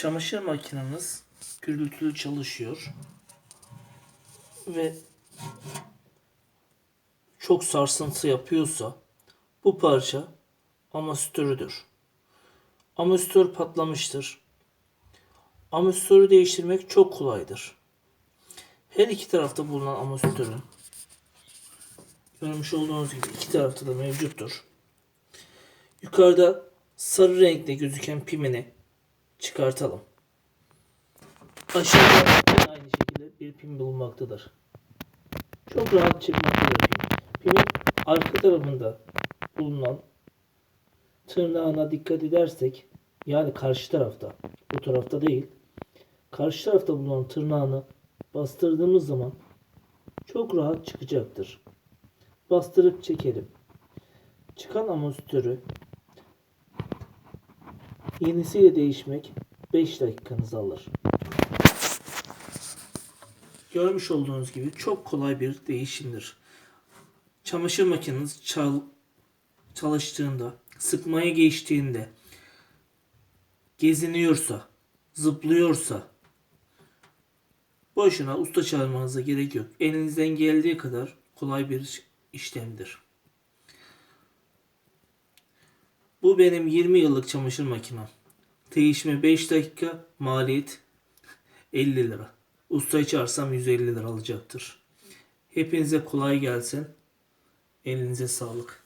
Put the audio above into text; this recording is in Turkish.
Çamaşır makineniz gürültülü çalışıyor. Ve çok sarsıntı yapıyorsa bu parça amortisörüdür. Amortisör patlamıştır. Amortisörü değiştirmek çok kolaydır. Her iki tarafta bulunan amortisörün görmüş olduğunuz gibi iki tarafta da mevcuttur. Yukarıda sarı renkte gözüken pimini çıkartalım. Aşağıda aynı şekilde bir pim bulunmaktadır. Çok rahat çekmektedir pim. Pimin arka tarafında bulunan tırnağına dikkat edersek yani karşı tarafta bu tarafta değil karşı tarafta bulunan tırnağını bastırdığımız zaman çok rahat çıkacaktır. Bastırıp çekelim. Çıkan amortisörü yenisiyle değişmek 5 dakikanızı alır. Görmüş olduğunuz gibi çok kolay bir değişimdir. Çamaşır makineniz çal, çalıştığında, sıkmaya geçtiğinde, geziniyorsa, zıplıyorsa boşuna usta çağırmanıza gerek yok. Elinizden geldiği kadar kolay bir işlemdir. Bu benim 20 yıllık çamaşır makinem. Değişme 5 dakika, maliyet 50 lira. Ustayı çağırsam 150 lira alacaktır. Hepinize kolay gelsin. Elinize sağlık.